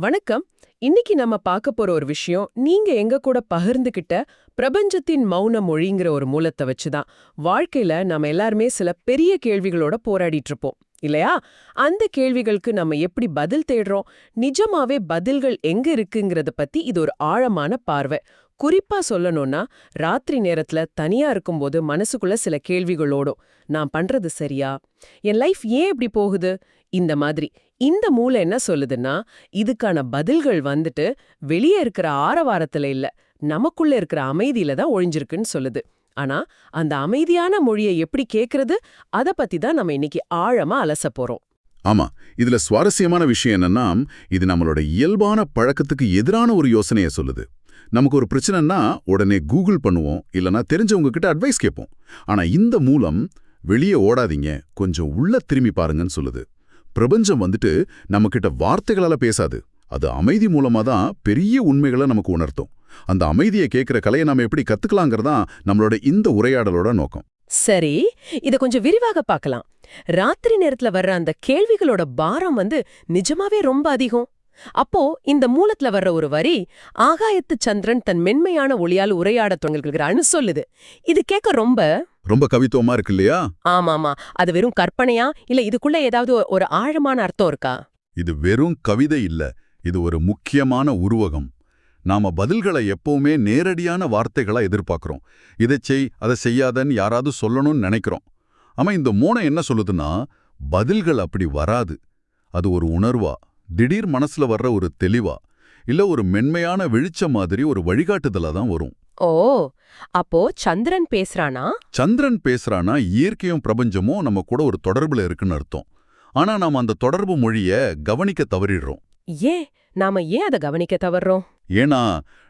வணக்கம். இன்னைக்கு நம்ம பார்க்க போற ஒரு விஷயம் நீங்க எங்க கூட பகிர்ந்துகிட்ட பிரபஞ்சத்தின் மௌன மொழிங்கிற ஒரு மூலத்தை வச்சுதான் வாழ்க்கையில நம்ம எல்லாருமே சில பெரிய கேள்விகளோட போராடிட்டு இருப்போம் இல்லையா? அந்த கேள்விகளுக்கு நம்ம எப்படி பதில் தேடுறோம்? நிஜமாவே பதில்கள் எங்க இருக்குங்கிறத பத்தி இது ஒரு ஆழமான பார்வை. குறிப்பா சொல்லணும்னா ராத்திரி நேரத்துல தனியா இருக்கும்போது மனசுக்குள்ள சில கேள்விகளோடும் நான் பண்றது சரியா? என் லைஃப் ஏன் இப்படி போகுது? இந்த மாதிரி. இந்த மூளை என்ன சொல்லுதுன்னா இதுக்கான பதில்கள் வந்துட்டு வெளியே இருக்கிற ஆரவாரத்துல இல்ல நமக்குள்ள இருக்கிற அமைதியில தான் ஒழிஞ்சிருக்குன்னு சொல்லுது. ஆனா அந்த அமைதியான மொழியை எப்படி கேக்குறது? அத பத்தி தான் நம்ம இன்னைக்கு ஆழமா அலச போறோம். ஆமா இதுல சுவாரஸ்யமான விஷயம் என்னன்னா இது நம்மளோட இயல்பான பழக்கத்துக்கு எதிரான ஒரு யோசனையை சொல்லுது. நமக்கு ஒரு பிரச்சனைன்னா உடனே கூகுள் பண்ணுவோம் இல்லனா தெரிஞ்சவங்க கிட்ட அட்வைஸ் கேட்போம். ஆனா இந்த மூலம் வெளியே ஓடாதீங்க கொஞ்சம் உள்ள திரும்பி பாருங்கன்னு சொல்லுது. பிரபஞ்சம் வந்துட்டு நம்மக்கிட்ட வார்த்தைகளால பேசாது. அது அமைதி மூலமா தான் பெரிய உண்மைகளை நமக்கு உணர்த்தும். அந்த அமைதியை கேட்குற கலையை நாம எப்படி கற்றுக்கலாங்கிறதான் நம்மளோட இந்த உரையாடலோட நோக்கம். சரி இத கொஞ்சம் விரிவாக பார்க்கலாம். ராத்திரி நேரத்துல வர்ற அந்த கேள்விகளோட பாரம் வந்து நிஜமாவே ரொம்ப அதிகம். அப்போ இந்த மூலத்துல வர்ற ஒரு வரி ஆகாயத்து சந்திரன் தன் மென்மையான ஒளியால் உரையாட தொடங்குகிறான்னு சொல்லுது. இது கேட்க ரொம்ப ரொம்ப கவித்துவமா இருக்கு இல்லையா ஆமாமா. அது வெறும் கற்பனையா? இல்ல இதுக்குள்ள ஏதாவது ஒரு ஆழமான அர்த்தம் இருக்கா? இது வெறும் கவிதை இல்ல. இது ஒரு முக்கியமான உருவகம். நாம பதில்களை எப்பவுமே நேரடியான வார்த்தைகளா எதிர்பார்க்கிறோம். இதை செய் அதை செய்யாதன்னு யாராவது சொல்லணும்னு நினைக்கிறோம். ஆமா இந்த மூனை என்ன சொல்லுதுன்னா பதில்கள் அப்படி வராது. அது ஒரு உணர்வா? திடீர் மனசுல வர்ற ஒரு தெளிவா இல்ல ஒரு மென்மையான வெளிச்ச மாதிரி ஒரு வழிகாட்டுதலா தான் வரும். ஓ அப்போ சந்திரன் பேசுறானா? சந்திரன் பேசுறானா இயற்கையும் பிரபஞ்சமும் நம்ம கூட ஒரு தொடர்புல இருக்குன்னு அர்த்தம். ஆனா நாம அந்த தொடர்பு மொழிய கவனிக்க தவறிடுறோம். ஏன் நாம ஏன் அதை கவனிக்க தவறுறோம் ஏன்னா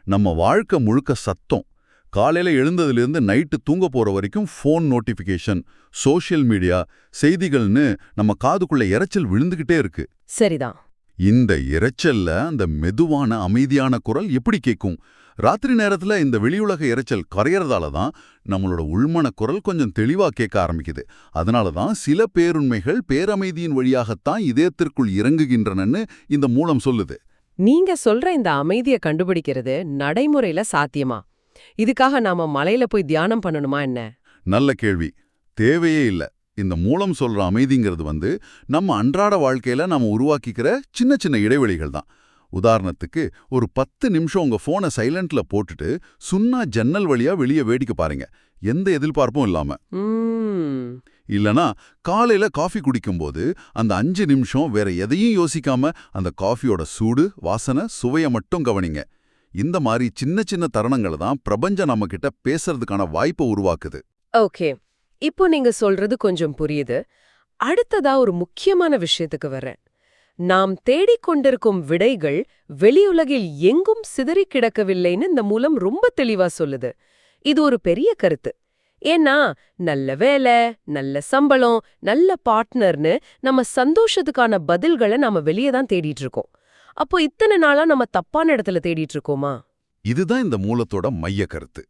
நம்ம வாழ்க்கை முழுக்க சத்தம். காலையில எழுந்ததிலிருந்து நைட்டு தூங்க போற வரைக்கும் ஃபோன் நோட்டிஃபிகேஷன் சோஷியல் மீடியா செய்திகள்னு நம்ம காதுக்குள்ள இரைச்சல் விழுந்துகிட்டே இருக்கு. சரிதான். இந்த இரைச்சல்ல அந்த மெதுவான அமைதியான குரல் எப்படி கேட்கும் ராத்திரி நேரத்துல இந்த வெளியுலக இரைச்சல் கரையறதால தான் நம்மளோட உள்மன குரல் கொஞ்சம் தெளிவா கேட்க ஆரம்பிக்குது. அதனால தான் சில பேருண்மைகள் பேரமைதியின் வழியாகத்தான் இதயத்திற்குள் இறங்குகின்றனன்னு இந்த மூலம் சொல்லுது. நீங்க சொல்ற இந்த அமைதிய கண்டுபிடிக்கிறது நடைமுறையில சாத்தியமா? இதுக்காக நாம மலையில போய் தியானம் பண்ணணுமா என்ன? நல்ல கேள்வி. தேவையே இல்ல. இந்த மூலம் சொல்ற அமைதிங்கிறது வந்து நம்ம அன்றாட வாழ்க்கையில நாம உருவாக்கிக்கிற சின்ன சின்ன இடைவெளிகள் தான். உதாரணத்துக்கு ஒரு பத்து நிமிஷம் உங்க போனை சைலண்ட்ல போட்டுட்டு சுன்னா ஜன்னல் வழியா வெளியே வேடிக்கை பாருங்க. எந்த எதிர்பார்ப்பும் இல்லாம. ம், இல்லனா காலையில காஃபி குடிக்கும்போது அந்த அஞ்சு நிமிஷம் வேற எதையும் யோசிக்காம அந்த காஃபியோட சூடு வாசனை சுவைய மட்டும் கவனிங்க. இந்த மாதிரி சின்ன சின்ன தருணங்களை தான் பிரபஞ்சம் நம்ம கிட்ட பேசுறதுக்கான வாய்ப்பை உருவாக்குது. ஓகே. இப்போ நீங்க சொல்றது கொஞ்சம் புரியுது. அடுத்ததா ஒரு முக்கியமான விஷயத்துக்கு வரேன். நாம் தேடிக்கொண்டிருக்கும் விடைகள் வெளியுலகில் எங்கும் சிதறி கிடக்கவில்லைன்னு இந்த மூலம் ரொம்ப தெளிவா சொல்லுது. இது ஒரு பெரிய கருத்து. ஏன்னா நல்ல வேலை நல்ல சம்பளம் நல்ல பார்ட்னர்னு நம்ம சந்தோஷத்துக்கான பதில்களை நாம வெளியே தான் தேடிட்டு இருக்கோம். அப்போ இத்தனை நாளா நம்ம தப்பான இடத்துல தேடிட்டு இருக்கோமா? இதுதான் இந்த மூலத்தோட மைய கருத்து.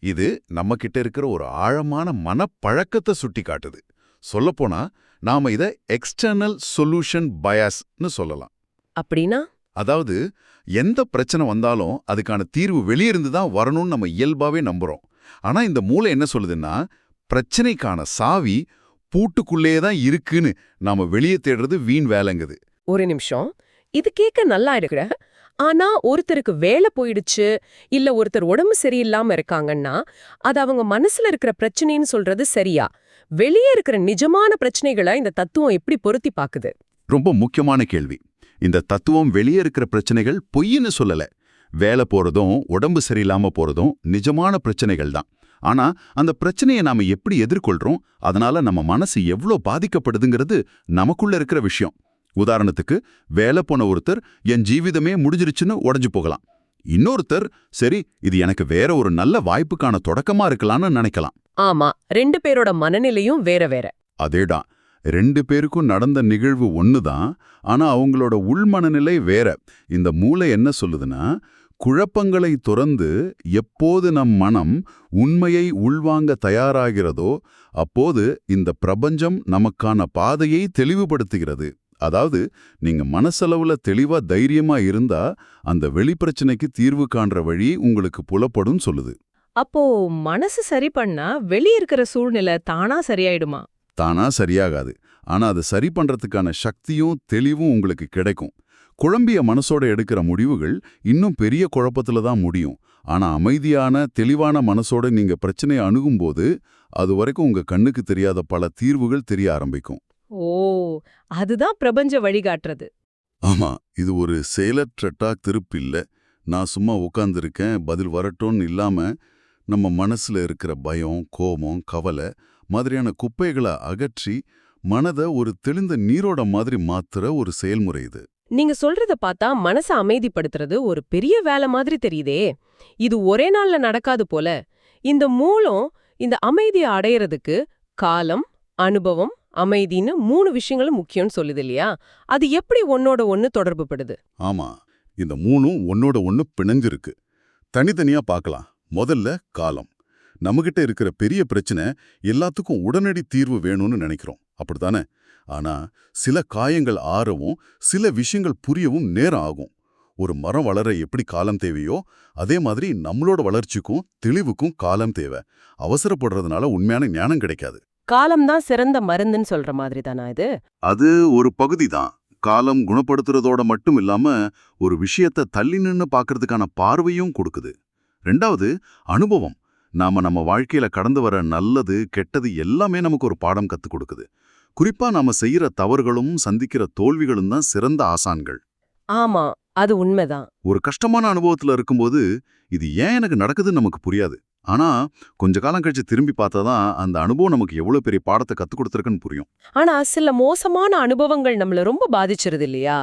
இது நம்ம கிட்ட இருக்கிற ஒரு ஆழமான மனப்பழக்கத்தை சுட்டி காட்டுது சொல்லப்போனா நாம இத எக்ஸ்டர்னல் சொல்யூஷன் பயாஸ்னு சொல்லலாம். அப்படின்னா? அதாவது எந்த பிரச்சனை வந்தாலும் அதுக்கான தீர்வு வெளியிருந்து தான் வரணும்னு நம்ம இயல்பாவே நம்புறோம். ஆனா இந்த மூளை என்ன சொல்லுதுன்னா பிரச்சனைக்கான சாவி பூட்டுக்குள்ளேயே தான் இருக்குன்னு நாம வெளியே தேடுறது வீண் வேலைங்குது. ஒரு நிமிஷம். இது கேட்க நல்லா இருக்கிற. ஆனா ஒருத்தருக்கு வேலை போயிடுச்சு இல்ல ஒருத்தர் உடம்பு சரியில்லாம இருக்காங்கன்னா அது அவங்க மனசுல இருக்கிற பிரச்சனைன்னு சொல்றது சரியா? வெளியே இருக்கிற நிஜமான பிரச்சனைகளை இந்த தத்துவம் எப்படி பொருத்தி பாக்குது? ரொம்ப முக்கியமான கேள்வி. இந்த தத்துவம் வெளியே இருக்கிற பிரச்சனைகள் பொய்ன்னு சொல்லல. வேலை போறதும் உடம்பு சரியில்லாம போறதும் நிஜமான பிரச்சனைகள் தான். ஆனா அந்த பிரச்சனையை நாம எப்படி எதிர்கொள்றோம் அதனால நம்ம மனசு எவ்ளோ பாதிக்கப்படுதுங்கிறது நமக்குள்ள இருக்கிற விஷயம். உதாரணத்துக்கு வேலை போன ஒருத்தர் என் ஜீவிதமே முடிஞ்சிருச்சுன்னு உடைஞ்சு போகலாம். இன்னொருத்தர் சரி இது எனக்கு வேற ஒரு நல்ல வாய்ப்புக்கான தொடக்கமா இருக்கலாம்னு நினைக்கலாம். ஆமா ரெண்டு பேரோட மனநிலையும் வேற வேற. அதேதான். ரெண்டு பேருக்கும் நடந்த நிகழ்வு ஒண்ணுதான் ஆனா அவங்களோட உள்மனநிலை வேற. இந்த மூளை என்ன சொல்லுதுன்னா குழப்பங்களை துறந்து எப்போது நம் மனம் உண்மையை உள்வாங்க தயாராகிறதோ அப்போது இந்த பிரபஞ்சம் நமக்கான பாதையை தெளிவுபடுத்துகிறது. அதாவது நீங்க மனசளவுல தெளிவா தைரியமா இருந்தா அந்த வெளிப்பிரச்சனைக்கு தீர்வு காண்ற வழி உங்களுக்கு புலப்படும் சொல்லுது. அப்போ மனசு சரி பண்ணா வெளிய இருக்கிற சூழ்நிலை தானா சரியாயிடுமா? தானா சரியாகாது. ஆனா அதை சரி பண்றதுக்கான சக்தியும் தெளிவும் உங்களுக்கு கிடைக்கும். குழம்பிய மனசோட எடுக்கிற முடிவுகள் இன்னும் பெரிய குழப்பத்துல தான் முடியும். ஆனா அமைதியான தெளிவான மனசோட நீங்க பிரச்சனையை அணுகும்போது அது வரைக்கும் உங்க கண்ணுக்கு தெரியாத பல தீர்வுகள் தெரிய ஆரம்பிக்கும். ஓ அதுதான் பிரபஞ்ச வழிகாட்டுறது. ஆமா இது ஒரு செயலற்றட்டா திருப்பு இல்ல. நான் சும்மா உட்கார்ந்திருக்கேன் பதில் வரட்டும்னு இல்லாம நம்ம மனசுல இருக்கிற பயம் கோபம் கவலை மாதிரியான குப்பைகளை அகற்றி மனதை ஒரு தெளிந்த நீரோட மாதிரி மாத்துற ஒரு செயல்முறை இது. நீங்க சொல்றத பார்த்தா மனச அமைதிப்படுத்துறது ஒரு பெரிய வேலை மாதிரி தெரியுதே. இது ஒரே நாள்ல நடக்காது போல. இந்த மூலம் இந்த அமைதியை அடையறதுக்கு காலம் அனுபவம் அமைதின்னு மூணு விஷயங்களும் முக்கியம்னு சொல்லுது இல்லையா? அது எப்படி ஒன்னோட ஒன்னு தொடர்புபடுது? ஆமா. இந்த மூணும் ஒன்னோட ஒன்னு பிணைஞ்சிருக்கு. தனித்தனியா பார்க்கலாம் முதல்ல காலம். நம்மகிட்ட இருக்கிற பெரிய பிரச்சனை எல்லாத்துக்கும் உடனடி தீர்வு வேணும்னு நினைக்கிறோம். அப்படித்தானே? ஆனா சில காயங்கள் ஆறவும் சில விஷயங்கள் புரியவும் நேரம் ஆகும். ஒரு மரம் வளர எப்படி காலம் தேவையோ அதே மாதிரி நம்மளோட வளர்ச்சிக்கும் தெளிவுக்கும் காலம் தேவை. அவசரப்படுறதுனால உண்மையான ஞானம் கிடைக்காது. காலம்தான் சிறந்த மருந்துன்னு சொல்ற மாதிரி தானா இது? அது ஒரு பகுதி தான் காலம் குணப்படுத்துறதோட மட்டும் இல்லாம ஒரு விஷயத்தை தள்ளி நின்னு பார்க்கறதுக்கான பார்வையும் கொடுக்குது. ரெண்டாவது அனுபவம். நாம நம்ம வாழ்க்கையில கடந்து வர நல்லது கெட்டது எல்லாமே நமக்கு ஒரு பாடம் கத்துக் கொடுக்குது. குறிப்பா நாம செய்யற தவறுகளும் சந்திக்கிற தோல்விகளும் தான் சிறந்த ஆசான்கள். ஆமா அது உண்மைதான். ஒரு கஷ்டமான அனுபவத்துல இருக்கும்போது இது ஏன் எனக்கு நடக்குதுன்னு நமக்கு புரியாது. ஆனா கொஞ்ச காலம் கழிச்சு திரும்பி பார்த்தாதான் அந்த அனுபவம் நமக்கு எவ்வளவு பெரிய பாடத்தை கத்துக் கொடுத்துருக்குன்னு புரியும். ஆனா சில மோசமான அனுபவங்கள் நம்மள ரொம்ப பாதிச்சிருது இல்லையா?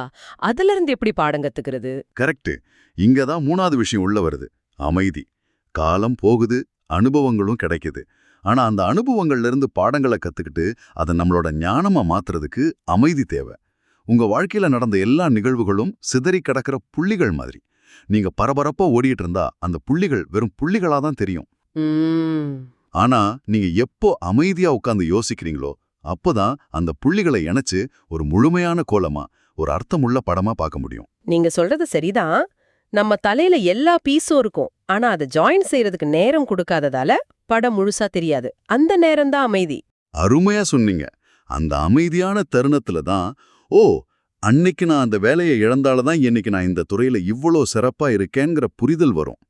அதுல இருந்து எப்படி பாடம் கத்துக்கிறது? கரெக்ட் இங்க தான் மூணாவது விஷயம் உள்ள வருது. அமைதி. காலம் போகுது அனுபவங்களும் கிடைக்குது. ஆனா அந்த அனுபவங்கள்ல இருந்து பாடங்களை கத்துக்கிட்டு அதை நம்மளோட ஞானமா மாத்துறதுக்கு அமைதி தேவை. உங்க வாழ்க்கையில நடந்த எல்லா நிகழ்வுகளும் சிதறி கிடக்கிற புள்ளிகள் மாதிரி. நீங்க பரபரப்பா ஓடிட்டு இருந்தா அந்த புள்ளிகள் வெறும் புள்ளிகளா தான் தெரியும். ஆனா நீங்க எப்போ அமைதியா உட்கார்ந்து யோசிக்கிறீங்களோ அப்போதான் அந்த புள்ளிகளை இணைச்சு ஒரு முழுமையான கோலமா ஒரு அர்த்தமுள்ள படமா பார்க்க முடியும். நீங்க சொல்றது சரிதான். நம்ம தலையில எல்லா பீஸும் இருக்கும். ஆனா அதை ஜாயின் செய்யறதுக்கு நேரம் கொடுக்காததால படம் முழுசா தெரியாது. அந்த நேரம் தான் அமைதி. அருமையா சொன்னீங்க. அந்த அமைதியான தருணத்துல தான் ஓ அன்னைக்கு நான் அந்த வேலையை இழந்தால தான் இன்னைக்கு நான் இந்த துறையில இவ்வளோ சிறப்பா இருக்கேங்கிற புரிதல் வரும்.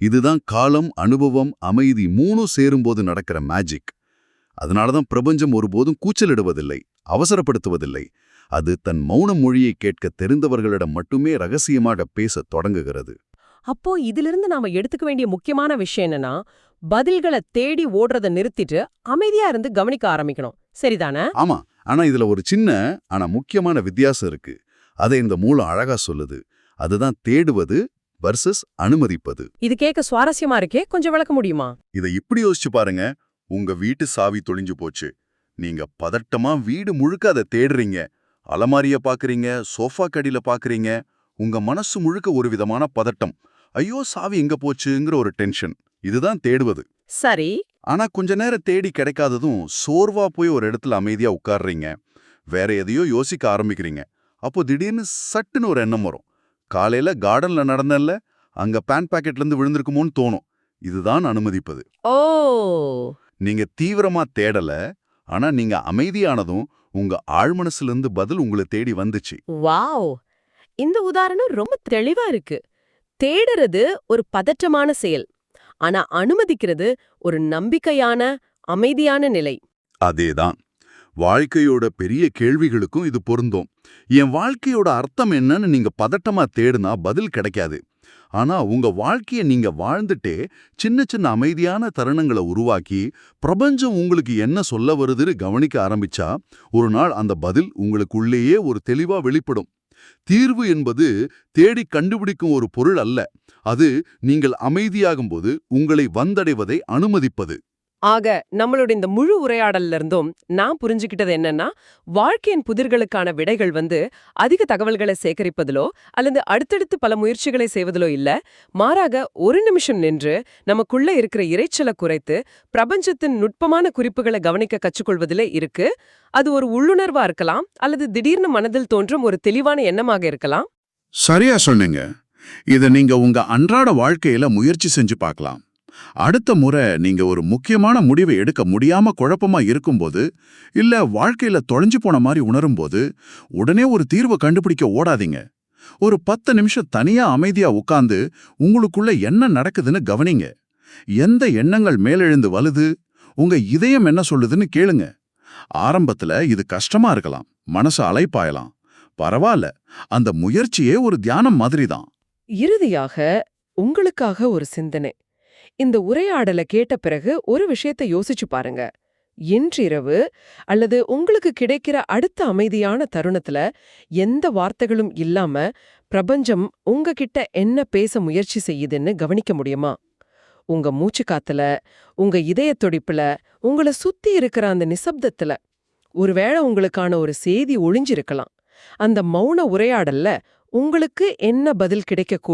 இதுதான் காலம் அனுபவம் அமைதி மூணும் சேரும்போது நடக்கிற மேஜிக் அதனால தான் பிரபஞ்சம் ஒருபோதும் கூச்சலிடுவதில்லை அவசரப்படுத்துவதில்லை. அது தன் மௌன மொழியை கேட்க தெரிந்தவர்களிடம் மட்டுமே ரகசியமாக பேசத் தொடங்குகிறது. அப்போ இதிலிருந்து நாம எடுத்துக்க வேண்டிய முக்கியமான விஷயம் என்னன்னா பதில்களை தேடி ஓடுறத நிறுத்திட்டு அமைதியா இருந்து கவனிக்க ஆரம்பிக்கணும். சரிதானே? ஆமா ஆனா இதுல ஒரு சின்ன ஆனா முக்கியமான வித்தியாசம் இருக்கு. அதை இந்த மூலம் அழகா சொல்லுது. அதுதான் தேடுவது வர்சஸ் அனுமதிப்பது. இது கேட்க சுவாரஸ்யமா இருக்கே? கொஞ்சம் விளக்க முடியுமா? இதை இப்படி யோசிச்சு பாருங்க. உங்க வீட்டு சாவி தொலைஞ்சு போச்சு. நீங்க பதட்டமா வீடு முழுக்க அதை தேடுறீங்க. அலமாரிய பாக்குறீங்க சோஃபா கடியில பாக்குறீங்க. உங்க மனசு முழுக்க ஒரு விதமான பதட்டம். ஐயோ சாவி எங்க போச்சுங்கிற ஒரு டென்ஷன். இதுதான் தேடுவது. சரி. ஆனா கொஞ்ச நேரம் தேடி கிடைக்காததும் சோர்வா போய் ஒரு இடத்துல அமைதியா உட்கார்றீங்க. வேற எதையோ யோசிக்க ஆரம்பிக்கிறீங்க. அப்போ திடீர்னு சட்டுன்னு ஒரு எண்ணம் வரும். காலையில கார்டன்ல நடந்தேன்ல அங்க பேன் பாக்கெட்ல இருந்து விழுந்திருக்குமோன்னு தோணும். இதுதான் அனுமதிப்பது. ஓ! நீங்க தீவிரமா தேடல ஆனா நீங்க அமைதியானதும் உங்க ஆழ்மனசுல இருந்து பதில் உங்களை தேடி வந்துச்சு. வாவ்! இந்த உதாரணம் ரொம்ப தெளிவா இருக்கு. தேடுறது ஒரு பதற்றமான செயல் ஆனா அனுமதிக்கிறது ஒரு நம்பிக்கையான அமைதியான நிலை. அதேதான். வாழ்க்கையோட பெரிய கேள்விகளுக்கும் இது பொருந்தும். என் வாழ்க்கையோட அர்த்தம் என்னன்னு நீங்க பதட்டமா தேடுனா பதில் கிடைக்காது. ஆனா உங்க வாழ்க்கைய நீங்க வாழ்ந்துட்டே சின்ன சின்ன அமைதியான தருணங்களை உருவாக்கி பிரபஞ்சம் உங்களுக்கு என்ன சொல்ல வருதுன்னு கவனிக்க ஆரம்பிச்சா ஒரு நாள் அந்த பதில் உங்களுக்குள்ளேயே ஒரு தெளிவா வெளிப்படும். தீர்வு என்பது தேடி கண்டுபிடிக்கும் ஒரு பொருள் அல்ல. அது நீங்கள் அமைதியாகும்போது உங்களை வந்தடைவதை அனுமதிப்பது. ஆக நம்மளோட இந்த முழு உரையாடல்ல இருந்தும் நான் புரிஞ்சுக்கிட்டது என்னன்னா வாழ்க்கையின் புதிர்களுக்கான விடைகள் வந்து அதிக தகவல்களை சேகரிப்பதிலோ அல்லது அடுத்தடுத்து பல முயற்சிகளை செய்வதிலோ இல்ல. மாறாக ஒரு நிமிஷம் நின்று நமக்குள்ள இருக்கிற இரைச்சலை குறைத்து பிரபஞ்சத்தின் நுட்பமான குறிப்புகளை கவனிக்க கற்றுக்கொள்வதிலே இருக்கு. அது ஒரு உள்ளுணர்வா இருக்கலாம் அல்லது திடீர்னு மனதில் தோன்றும் ஒரு தெளிவான எண்ணமாக இருக்கலாம். சரியா சொன்னீங்க. இத நீங்க உங்க அன்றாட வாழ்க்கையில முயற்சி செஞ்சு பார்க்கலாம். அடுத்த முறை நீங்க ஒரு முக்கியமான முடிவை எடுக்க முடியாம குழப்பமா இருக்கும்போது இல்ல வாழ்க்கையில தொலைஞ்சு போன மாதிரி உணரும்போது உடனே ஒரு தீர்வை கண்டுபிடிக்க ஓடாதீங்க. ஒரு பத்து நிமிஷம் தனியா அமைதியா உட்கார்ந்து உங்களுக்குள்ள என்ன நடக்குதுன்னு கவனிங்க. எந்த எண்ணங்கள் மேலெழுந்து வலுது உங்க இதயம் என்ன சொல்லுதுன்னு கேளுங்க. ஆரம்பத்துல இது கஷ்டமா இருக்கலாம் மனசு அலைப்பாயலாம். பரவாயில்ல அந்த முயற்சியே ஒரு தியானம் மாதிரி தான் இறுதியாக உங்களுக்காக ஒரு சிந்தனை. இந்த உரையாடலை கேட்ட பிறகு ஒரு விஷயத்தை யோசிச்சு பாருங்க. இன்றிரவு அல்லது உங்களுக்கு கிடைக்கிற அடுத்த அமைதியான தருணத்துல எந்த வார்த்தைகளும் இல்லாம பிரபஞ்சம் உங்ககிட்ட என்ன பேச முயற்சி செய்யுதுன்னு கவனிக்க முடியுமா? உங்க மூச்சு காத்துல உங்க இதய துடிப்புல உங்களை சுத்தி இருக்கிற அந்த நிசப்தத்துல ஒருவேளை உங்களுக்கான ஒரு செய்தி ஒளிஞ்சிருக்கலாம். அந்த மௌன உரையாடல்ல உங்களுக்கு என்ன பதில் கிடைக்க